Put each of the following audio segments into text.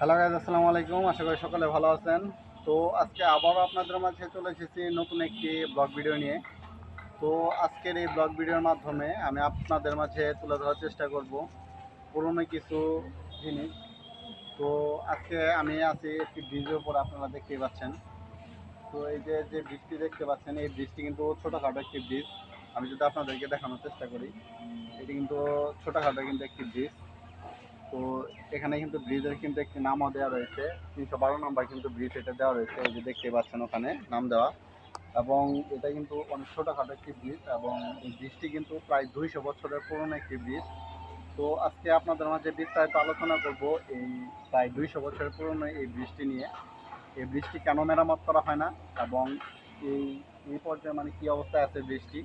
Hello guys আসসালামু আলাইকুম। আশা করি সকালে ভালো আছেন। তো আজকে আবারও আপনাদের মাঝে চলে এসেছি নতুন একটি ব্লগ ভিডিও নিয়ে। তো আজকের এই ব্লগ ভিডিওর মাধ্যমে আমি আপনাদের মাঝে তুলে ধরার চেষ্টা করব পুরনো কিছু জিনিস। তো আজকে আমি আছি একটি ব্রিজের উপর, আপনারা দেখতেই পাচ্ছেন। তো এই যে যে ব্রিজটি দেখতে পাচ্ছেন, এই ব্রিজটি কিন্তু ছোটোখাটো একটি ব্রিজ। আমি যদি আপনাদেরকে দেখানোর চেষ্টা করি, এটি কিন্তু ছোটোখাটো কিন্তু একটি ব্রিজ। তো এখানে কিন্তু ব্রিজের কিন্তু একটি নামও দেওয়া রয়েছে। তিনশো বারো নম্বর কিন্তু ব্রিজ এটা দেওয়া রয়েছে, এই যে দেখতে পাচ্ছেন ওখানে নাম দেওয়া। এবং এটা কিন্তু অনেক ছোটোখাটো একটি ব্রিজ এবং এই ব্রিজটি কিন্তু প্রায় দুইশো বছরের পুরনো একটি ব্রিজ। তো আজকে আপনাদের মাঝে বিস্তারিত আলোচনা করব এই প্রায় দুইশো বছরের পুরনো এই ব্রিজটি নিয়ে। এই ব্রিজটি কেন মেরামত করা হয় না এবং এই এই পর্যায়ে মানে কী অবস্থায় আছে ব্রিজটি?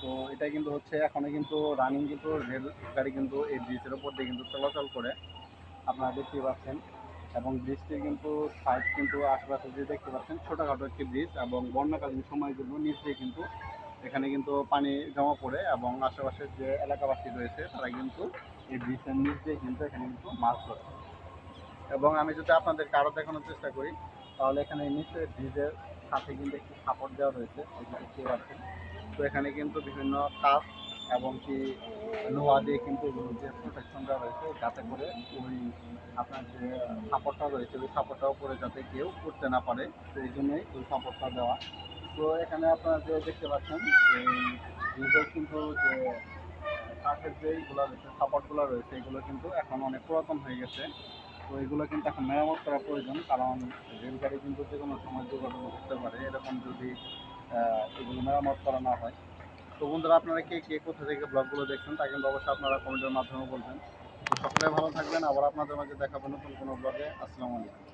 তো এটা কিন্তু হচ্ছে, এখনও কিন্তু রানিং কিন্তু রেল গাড়ি কিন্তু এই ব্রিজের ওপর দিয়ে কিন্তু চলাচল করে। আপনারা দেখতেই পাচ্ছেন। এবং ব্রিজটির কিন্তু সাইড কিন্তু আশেপাশে যে দেখতে পাচ্ছেন, ছোটোখাটো একটি ব্রিজ এবং বন্যাকালীন সময় কিন্তু নিচ দিয়ে কিন্তু এখানে কিন্তু পানি জমা পড়ে এবং আশেপাশের যে এলাকাবাসী রয়েছে, তারা কিন্তু এই ব্রিজের নিচ দিয়ে কিন্তু এখানে কিন্তু মাছ ধরে। এবং আমি যদি আপনাদেরকে আরও দেখানোর চেষ্টা করি, তাহলে এখানে নিচে ব্রিজের সাথে কিন্তু একটি সাপোর্ট দেওয়া রয়েছে দেখতে পাচ্ছেন তো এখানে কিন্তু বিভিন্ন কাজ এবং কি লোহা দিয়ে কিন্তু যে দেওয়া রয়েছে যাতে করে ওই আপনার যে সাপোর্টটা রয়েছে, ওই সাপোর্টটা উপরে যাতে কেউ করতে না পারে এই জন্যই ওই সাপোর্টটা দেওয়া। তো এখানে আপনারা যে দেখতে পাচ্ছেন ব্রিজের কিন্তু যে কাঠের যে এইগুলো রয়েছে সাপোর্টগুলো রয়েছে, এগুলো কিন্তু এখন অনেক পুরাতন হয়ে গেছে। তো এগুলো কিন্তু এখন মেরামত করা প্রয়োজন, কারণ রেলগাড়ি কিন্তু যে কোনো সময় দুর্ঘটনা ঘটতে পারে, এরকম যদি এগুলো মেরামত করা না হয়। তো বন্ধুরা, আপনারা কে কে কোথা থেকে ব্লগগুলো দেখছেন তা কিন্তু অবশ্যই আপনারা কমেন্টের মাধ্যমে বলবেন। সকলে ভালো থাকবেন, আবার আপনাদের মাঝে দেখাবো নতুন কোনো ব্লগে। আসসালামু আলাইকুম।